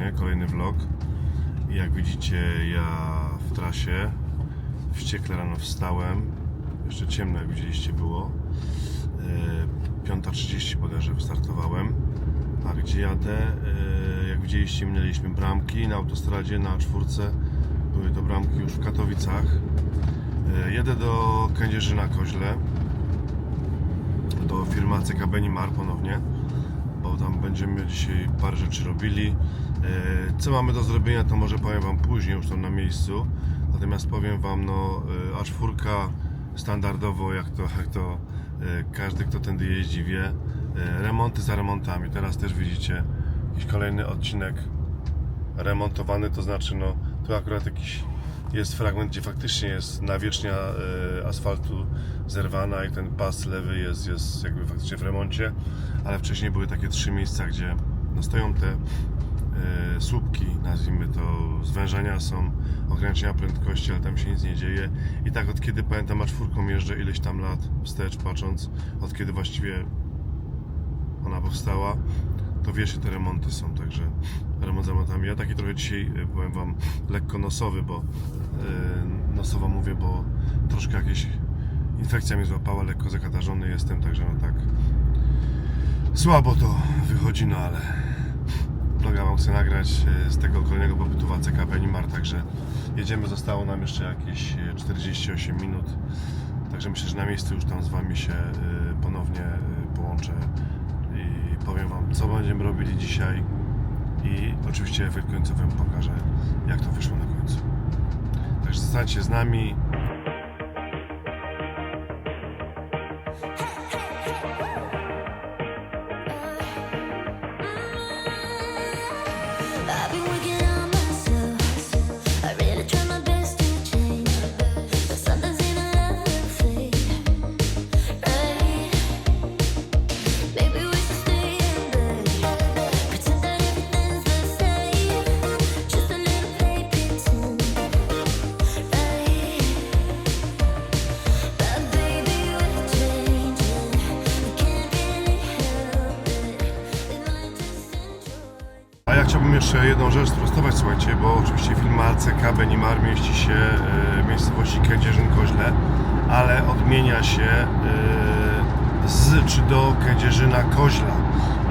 serdecznie. Kolejny vlog. Jak widzicie, ja w trasie wściekle rano wstałem. Jeszcze ciemno, jak widzieliście, było. E, 5.30 bodajże wystartowałem. A gdzie jadę? E, Jak widzieliście, minęliśmy bramki na autostradzie na czwórce. Były to bramki już w Katowicach. E, Jedę do Kędzierzyna Koźle do firmy ACK Benimar ponownie, tam będziemy dzisiaj parę rzeczy robili. E, Co mamy do zrobienia, to może powiem Wam później, już tam na miejscu. Natomiast powiem Wam, no e, A4 standardowo, jak to, jak to e, każdy, kto tędy jeździ wie, remonty za remontami. Teraz też widzicie jakiś kolejny odcinek remontowany, to znaczy no tu akurat jakiś jest fragment, gdzie faktycznie jest nawierzchnia e, asfaltu zerwana i ten pas lewy jest, jest jakby faktycznie w remoncie, ale wcześniej były takie trzy miejsca, gdzie no, stoją te e, słupki, nazwijmy to, zwężenia są, ograniczenia prędkości, ale tam się nic nie dzieje. I tak od kiedy pamiętam, a czwórką jeżdżę ileś tam lat wstecz patrząc, od kiedy właściwie ona powstała, to wiesz, te remonty są, także remontami. Ja taki trochę dzisiaj, e, powiem Wam, lekko nosowy, bo e, nosowo mówię, bo troszkę jakieś infekcja mnie złapała, lekko zakatarzony jestem, także no tak. Słabo to wychodzi, no ale vloga Wam chcę nagrać e, z tego kolejnego pobytu w ACK Benimar, także jedziemy, zostało nam jeszcze jakieś e, 48 minut, także myślę, że na miejscu już tam z Wami się ponownie połączę i powiem Wam, co będziemy robili dzisiaj i oczywiście efekt końcowy Wam pokażę, jak to wyszło na końcu. Także zostańcie z nami. Jeszcze jedną rzecz sprostować, słuchajcie, bo oczywiście film ACK Benimar mieści się e, w miejscowości Kędzierzyn-Koźle, ale odmienia się e, z czy do Kędzierzyna-Koźla.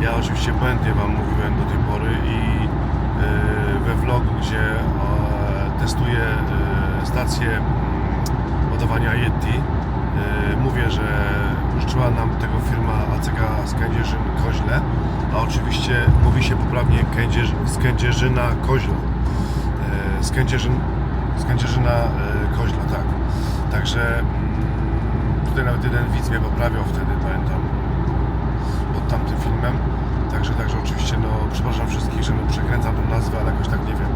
Ja oczywiście błędnie Wam mówiłem do tej pory i e, we vlogu, gdzie testuję stację mm, ładowania Yeti, mówię, że użyczyła nam tego firma ACK z Kędzierzyn Koźle, a oczywiście mówi się poprawnie Kędzierz, z Kędzierzyna Koźla. E, Z, Kędzierzyn, z Kędzierzyna e, Koźla, tak. Także mm, tutaj nawet jeden widz mnie poprawiał wtedy, pamiętam, pod tamtym filmem. Także, także oczywiście, no, przepraszam wszystkich, że no, przekręcam tą nazwę, ale jakoś tak nie wiem.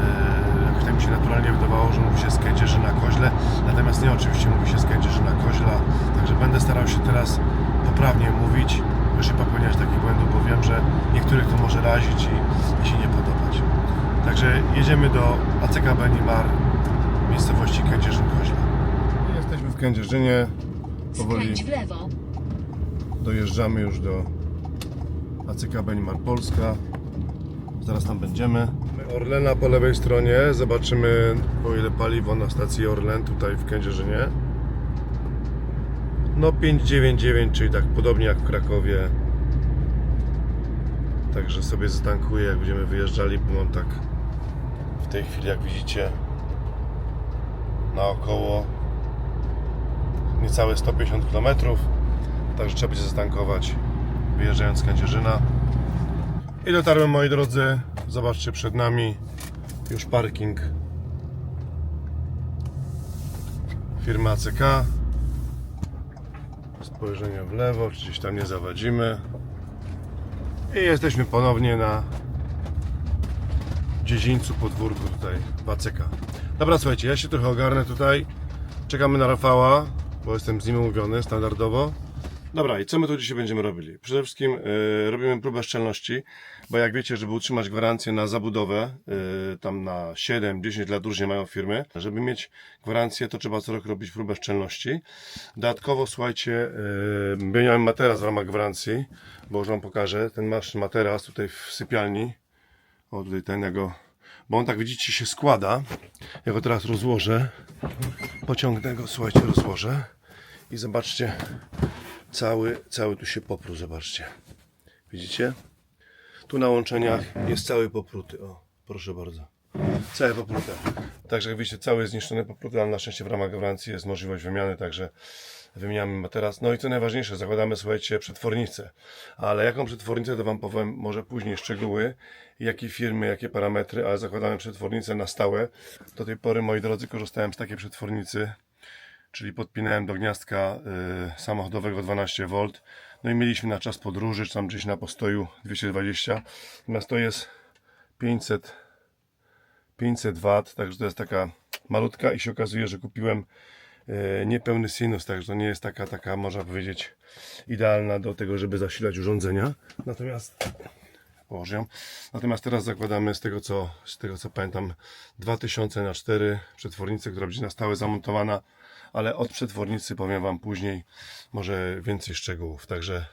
E, jakoś tak mi się naturalnie wydawało, że mówi się z Kędzierzyna Koźle, natomiast nie, oczywiście mówi się z Kędzierzyna Koźla, także będę starał się teraz poprawnie mówić, już nie popełniać takich błędów, bo wiem, że niektórych to może razić i, i się nie podobać. Także jedziemy do ACK Benimar, miejscowości Kędzierzyn-Koźle. Jesteśmy w Kędzierzynie, powoli Skręć w lewo. dojeżdżamy już do ACK Benimar Polska. Zaraz tam będziemy. Orlena po lewej stronie. Zobaczymy o ile paliwo na stacji Orlen tutaj w Kędzierzynie. No 599, czyli tak podobnie jak w Krakowie. Także sobie zatankuję jak będziemy wyjeżdżali, bo mam tak w tej chwili jak widzicie na około niecałe 150 km. Także trzeba będzie zatankować wyjeżdżając z Kędzierzyna. I dotarłem moi drodzy. Zobaczcie przed nami już parking firmy ACK. Spojrzenie w lewo, czy gdzieś tam nie zawadzimy. I jesteśmy ponownie na dziedzińcu podwórku tutaj w ACK. Dobra, słuchajcie, ja się trochę ogarnę tutaj. Czekamy na Rafała, bo jestem z nim umówiony standardowo. Dobra, i co my tu dzisiaj będziemy robili? Przede wszystkim y, robimy próbę szczelności, bo jak wiecie, żeby utrzymać gwarancję na zabudowę, y, tam na 7-10 lat różnie mają firmy, żeby mieć gwarancję, to trzeba co roku robić próbę szczelności. Dodatkowo, słuchajcie, y, miałem materac w ramach gwarancji, bo już Wam pokażę, ten masz materac tutaj w sypialni, o tutaj ten, ja go, bo on tak widzicie się składa, ja go teraz rozłożę, pociągnę go, słuchajcie, rozłożę. I zobaczcie, cały, cały tu się popruł, zobaczcie. Widzicie? Tu na łączeniach jest cały popruty. O, proszę bardzo. Całe poprute. Także jak widzicie, cały jest zniszczony, popruty, ale na szczęście w ramach gwarancji jest możliwość wymiany, także wymieniamy materac. No i co najważniejsze, zakładamy, słuchajcie, przetwornicę. Ale jaką przetwornicę, to Wam powiem może później szczegóły, jakie firmy, jakie parametry, ale zakładamy przetwornicę na stałe. Do tej pory, moi drodzy, korzystałem z takiej przetwornicy, czyli podpinałem do gniazdka y, samochodowego 12V. No i mieliśmy na czas podróży, czy tam gdzieś na postoju 220. Natomiast to jest 500, 500 W, także to jest taka malutka i się okazuje, że kupiłem y, niepełny sinus, także to nie jest taka, taka można powiedzieć idealna do tego, żeby zasilać urządzenia. Natomiast Natomiast teraz zakładamy z tego co, z tego co pamiętam 2000 na 4 przetwornicę, która będzie na stałe zamontowana, ale od przetwornicy powiem Wam później może więcej szczegółów. Także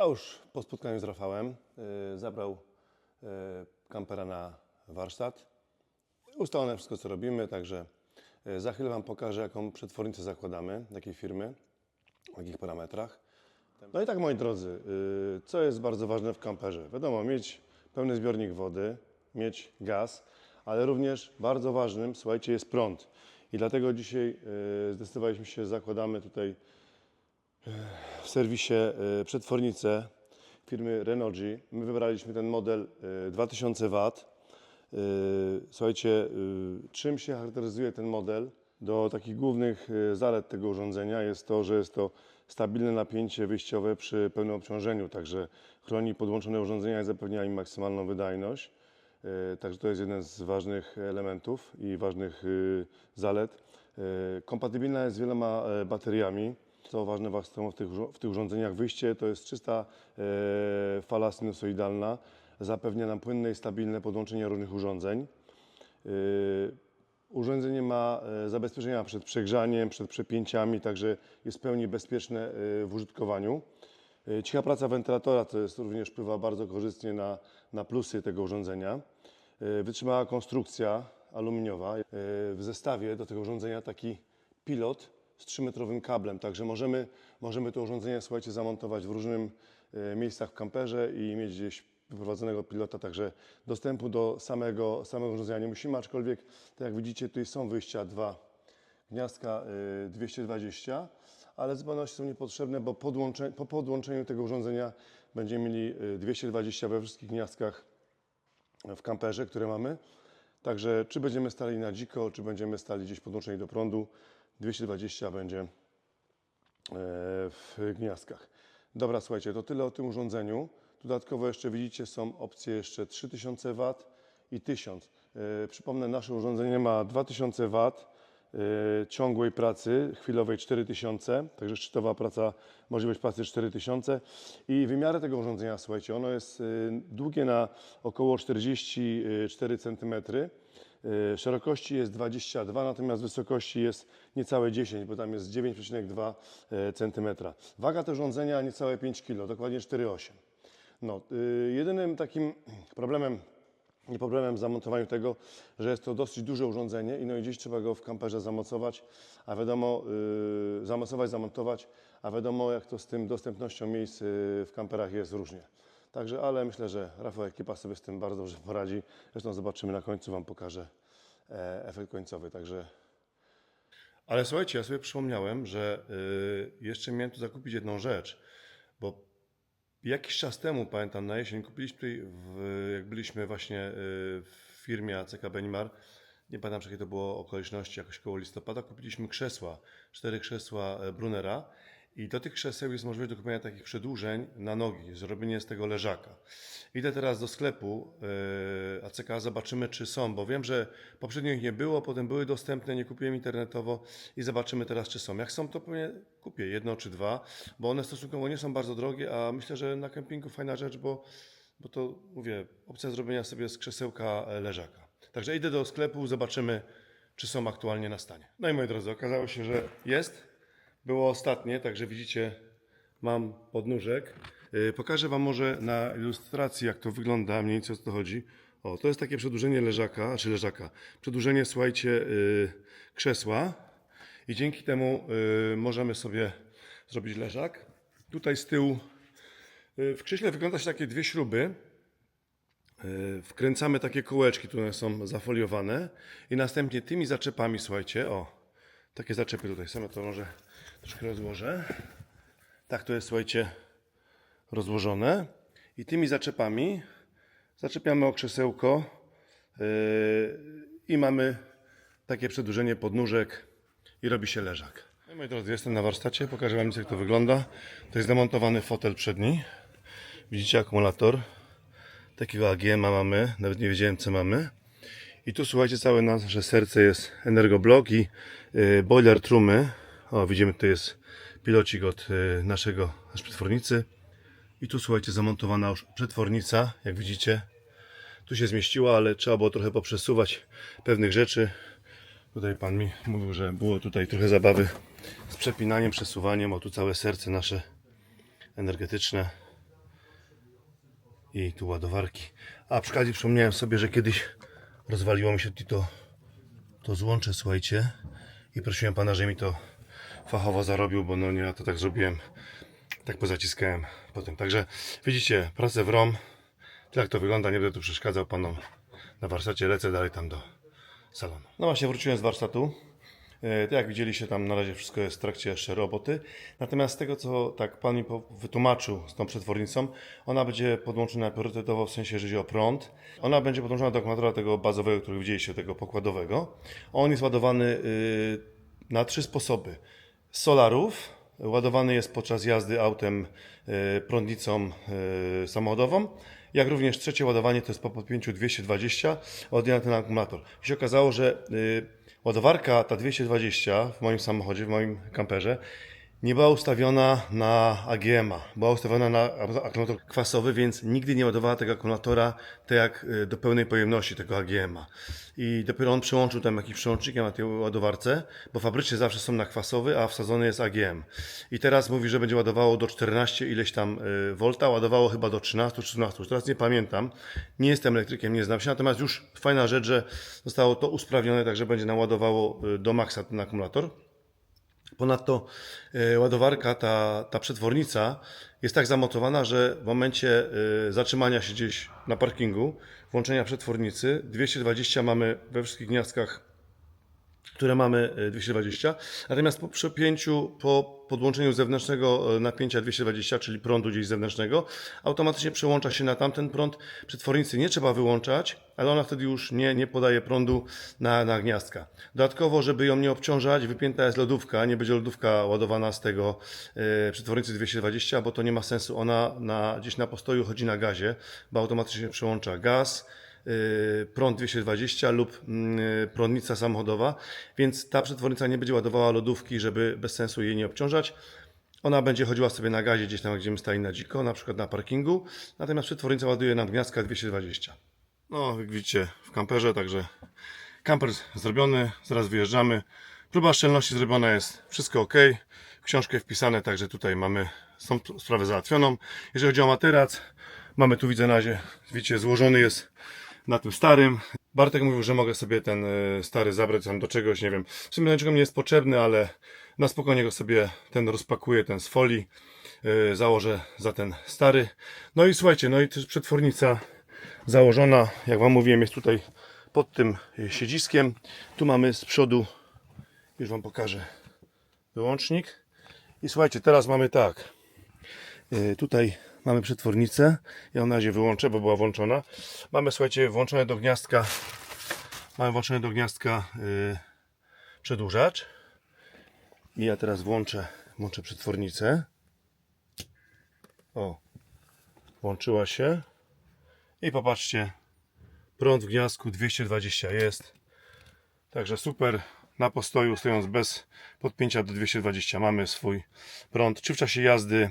Ja już po spotkaniu z Rafałem y, zabrał y, kampera na warsztat. Ustalone wszystko, co robimy, także y, za chwilę Wam pokażę, jaką przetwornicę zakładamy, jakiej firmy, w jakich parametrach. No i tak, moi drodzy, y, co jest bardzo ważne w kamperze? Wiadomo, mieć pełny zbiornik wody, mieć gaz, ale również bardzo ważnym, słuchajcie, jest prąd. I dlatego dzisiaj zdecydowaliśmy się, zakładamy tutaj w serwisie y, przetwornicę firmy Renogy. My wybraliśmy ten model y, 2000 W. Y, Słuchajcie, y, czym się charakteryzuje ten model? Do takich głównych y, zalet tego urządzenia jest to, że jest to stabilne napięcie wyjściowe przy pełnym obciążeniu, także chroni podłączone urządzenia i zapewnia im maksymalną wydajność. Y, Także to jest jeden z ważnych elementów i ważnych y, zalet. Y, Kompatybilna jest z wieloma e, bateriami. Co ważne w tych, w tych urządzeniach, wyjście to jest czysta e, fala sinusoidalna. Zapewnia nam płynne i stabilne podłączenie różnych urządzeń. Y, Urządzenie ma e, zabezpieczenia przed przegrzaniem, przed przepięciami, także jest w pełni bezpieczne e, w użytkowaniu. E, Cicha praca wentylatora to jest również wpływa bardzo korzystnie na, na plusy tego urządzenia. E, Wytrzymała konstrukcja aluminiowa. E, W zestawie do tego urządzenia taki pilot z 3-metrowym kablem, także możemy, możemy to urządzenie, słuchajcie, zamontować w różnym e, miejscach w kamperze i mieć gdzieś wyprowadzonego pilota, także dostępu do samego, samego urządzenia nie musimy, aczkolwiek, tak jak widzicie, tutaj są wyjścia dwa gniazdka y, 220, ale w zupełności są niepotrzebne, bo podłącze, po podłączeniu tego urządzenia będziemy mieli y, 220 we wszystkich gniazdkach w kamperze, które mamy. Także czy będziemy stali na dziko, czy będziemy stali gdzieś podłączeni do prądu, 220 będzie e, w gniazdkach. Dobra, słuchajcie, to tyle o tym urządzeniu. Dodatkowo jeszcze widzicie, są opcje jeszcze 3000 W i 1000. E, Przypomnę, nasze urządzenie ma 2000 W ciągłej pracy, chwilowej 4000, także szczytowa praca, możliwość pracy 4000 i wymiary tego urządzenia, słuchajcie, ono jest e, długie na około 44 cm, E, Szerokości jest 22, natomiast wysokości jest niecałe 10, bo tam jest 9,2 cm. Waga tego urządzenia niecałe 5 kg, dokładnie 4,8. No, y, jedynym takim problemem, nie problemem w zamontowaniu tego, że jest to dosyć duże urządzenie i no i gdzieś trzeba go w kamperze zamocować, a wiadomo, y, zamocować, zamontować, a wiadomo jak to z tym dostępnością miejsc y, w kamperach jest różnie. Także, ale myślę, że Rafał ekipa sobie z tym bardzo dobrze poradzi. Zresztą zobaczymy na końcu, Wam pokażę e, efekt końcowy, także ale słuchajcie, ja sobie przypomniałem, że y, jeszcze miałem tu zakupić jedną rzecz, jakiś czas temu, pamiętam, na jesień kupiliśmy tutaj, w, jak byliśmy właśnie y, w firmie ACK Benimar, nie pamiętam, jakie to było okoliczności, jakoś koło listopada, kupiliśmy krzesła, cztery krzesła e, Brunera i do tych krzeseł jest możliwość do kupienia takich przedłużeń na nogi, zrobienie z tego leżaka. Idę teraz do sklepu yy, ACK, zobaczymy czy są, bo wiem, że poprzednio ich nie było, potem były dostępne, nie kupiłem internetowo i zobaczymy teraz czy są. Jak są, to pewnie kupię jedno czy dwa, bo one stosunkowo nie są bardzo drogie, a myślę, że na kempingu fajna rzecz, bo, bo to mówię, opcja zrobienia sobie z krzesełka e, leżaka. Także idę do sklepu, zobaczymy czy są aktualnie na stanie. No i moi drodzy, okazało się, że jest. Było ostatnie, także widzicie, mam podnóżek. Yy, Pokażę Wam może na ilustracji, jak to wygląda, mniej więcej o co to chodzi. O, to jest takie przedłużenie leżaka, czy leżaka. Przedłużenie, słuchajcie, yy, krzesła. I dzięki temu yy, możemy sobie zrobić leżak. Tutaj z tyłu w krześle wygląda się takie dwie śruby. Wkręcamy takie kołeczki, które są zafoliowane i następnie tymi zaczepami, słuchajcie, o, takie zaczepy tutaj są, ja to może troszkę rozłożę. Tak to jest, słuchajcie, rozłożone. I tymi zaczepami zaczepiamy o krzesełko yy, i mamy takie przedłużenie podnóżek i robi się leżak. No moi drodzy, jestem na warsztacie, pokażę Wam jak to wygląda. To jest zamontowany fotel przedni. Widzicie akumulator. Takiego AGM mamy, nawet nie wiedziałem co mamy. I tu słuchajcie, całe nasze serce jest energoblok i y, boiler trumy. O, widzimy, tutaj jest pilocik od y, naszego nasz przetwornicy. I tu słuchajcie, zamontowana już przetwornica, jak widzicie. Tu się zmieściła, ale trzeba było trochę poprzesuwać pewnych rzeczy. Tutaj pan mi mówił, że było tutaj trochę zabawy z przepinaniem, przesuwaniem. O, tu całe serce nasze energetyczne i tu ładowarki. A przy okazji przypomniałem sobie, że kiedyś rozwaliło mi się to, to złącze, słuchajcie. I prosiłem pana, że mi to fachowo zarobił, bo no nie, ja to tak zrobiłem. Tak pozaciskałem potem. Także widzicie, pracę w ROM. Tak to wygląda, nie będę tu przeszkadzał panom na warsztacie. Lecę dalej tam do salonu. No właśnie, wróciłem z warsztatu. E, Tak jak widzieliście, tam na razie wszystko jest w trakcie jeszcze roboty. Natomiast z tego, co tak Pan mi wytłumaczył z tą przetwornicą, ona będzie podłączona priorytetowo w sensie, że chodzi o prąd. Ona będzie podłączona do akumulatora tego bazowego, który widzieliście, tego pokładowego. On jest ładowany y, na trzy sposoby. Z solarów, ładowany jest podczas jazdy autem y, prądnicą y, samochodową, jak również trzecie ładowanie to jest po podpięciu 220 od na ten akumulator. I się okazało, że ładowarka ta 220 w moim samochodzie, w moim kamperze nie była ustawiona na AGM-a, była ustawiona na akumulator kwasowy, więc nigdy nie ładowała tego akumulatora tak jak y, do pełnej pojemności tego AGM-a. I dopiero on przełączył tam jakimś przełącznikiem na tej ładowarce, bo fabrycznie zawsze są na kwasowy, a wsadzony jest AGM. I teraz mówi, że będzie ładowało do 14 ileś tam y, volta, ładowało chyba do 13, 13, już teraz nie pamiętam. Nie jestem elektrykiem, nie znam się, natomiast już fajna rzecz, że zostało to usprawnione, tak że będzie nam ładowało y, do maksa ten akumulator. Ponadto e, ładowarka, ta, ta przetwornica jest tak zamontowana, że w momencie e, zatrzymania się gdzieś na parkingu, włączenia przetwornicy, 220 mamy we wszystkich gniazdkach które mamy e, 220, natomiast po przepięciu, po podłączeniu zewnętrznego e, napięcia 220, czyli prądu gdzieś zewnętrznego, automatycznie przełącza się na tamten prąd. Przetwornicy nie trzeba wyłączać, ale ona wtedy już nie, nie podaje prądu na, na gniazdka. Dodatkowo, żeby ją nie obciążać, wypięta jest lodówka, nie będzie lodówka ładowana z tego e, przetwornicy 220, bo to nie ma sensu. Ona na, gdzieś na postoju chodzi na gazie, bo automatycznie przełącza gaz, y, prąd 220 lub y, prądnica samochodowa, więc ta przetwornica nie będzie ładowała lodówki, żeby bez sensu jej nie obciążać. Ona będzie chodziła sobie na gazie gdzieś tam, gdzie my stali na dziko, na przykład na parkingu, natomiast przetwornica ładuje nam gniazdka 220. No, jak widzicie, w kamperze, także Kamper zrobiony, zaraz wyjeżdżamy. Próba szczelności zrobiona jest, wszystko ok. Książkę wpisane, także tutaj mamy tą sprawę załatwioną. Jeżeli chodzi o materac, mamy tu widzę na razie, widzicie, złożony jest na tym starym. Bartek mówił, że mogę sobie ten e, stary zabrać tam do czegoś, nie wiem. W sumie niczego mi jest potrzebny, ale na spokojnie go sobie ten rozpakuję, ten z folii. e, Założę za ten stary. No i słuchajcie, no i też przetwornica założona, jak Wam mówiłem, jest tutaj pod tym e, siedziskiem. Tu mamy z przodu, już Wam pokażę, wyłącznik. I słuchajcie, teraz mamy tak. Tutaj mamy przetwornicę. Ja na razie wyłączę, bo była włączona. Mamy, słuchajcie, włączone do gniazdka. Mamy włączone do gniazdka yy, przedłużacz. I ja teraz włączę, włączę przetwornicę. O, włączyła się. I popatrzcie, prąd w gniazdku 220 jest. Także super. Na postoju, stojąc bez podpięcia do 220, mamy swój prąd, czy w czasie jazdy,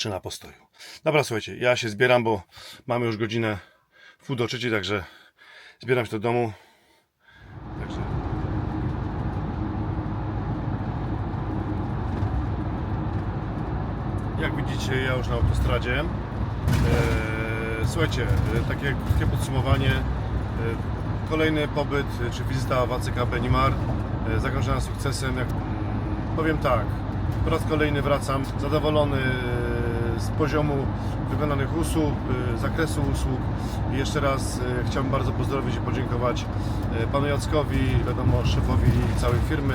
czy na postoju. Dobra, słuchajcie, ja się zbieram, bo mamy już godzinę w pół do trzeciej, także zbieram się do domu. Także... Jak widzicie, ja już na autostradzie. Eee, słuchajcie, e, takie krótkie podsumowanie. E, kolejny pobyt, e, czy wizyta w ACK Benimar e, zakończona sukcesem. Jak, powiem tak, po raz kolejny wracam zadowolony e, z poziomu wykonanych usług, e, zakresu usług. I jeszcze raz e, chciałbym bardzo pozdrowić i podziękować e, panu Jackowi, wiadomo, szefowi całej firmy,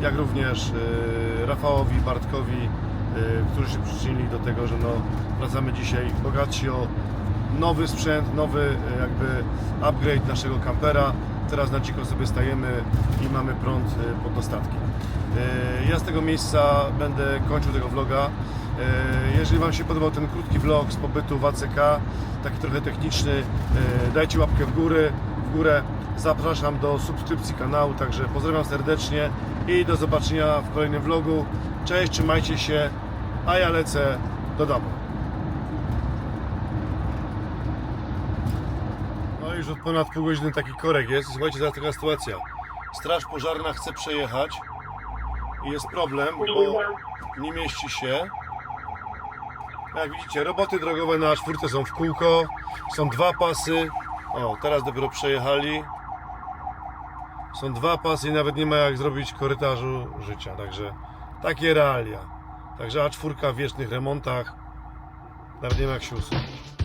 jak również Rafałowi, Bartkowi, którzy się przyczynili do tego, że no, wracamy dzisiaj bogatsi o nowy sprzęt, nowy jakby upgrade naszego kampera. Teraz na dziko sobie stajemy i mamy prąd pod dostatki. E, Ja z tego miejsca będę kończył tego vloga. E, Jeżeli Wam się podobał ten krótki vlog z pobytu w ACK, taki trochę techniczny, e, dajcie łapkę w górę. W górę. Zapraszam do subskrypcji kanału, także pozdrawiam serdecznie i do zobaczenia w kolejnym vlogu. Cześć, trzymajcie się, a ja lecę do domu. No już od ponad pół godziny taki korek jest. Słuchajcie, teraz taka sytuacja. Straż pożarna chce przejechać i jest problem, bo nie mieści się. Jak widzicie, roboty drogowe na czwórce są w kółko. Są dwa pasy. O, teraz dopiero przejechali. Są dwa pasy i nawet nie ma jak zrobić korytarzu życia. Także takie realia. Także A4 w wiecznych remontach. Nawet nie ma jak się usunąć.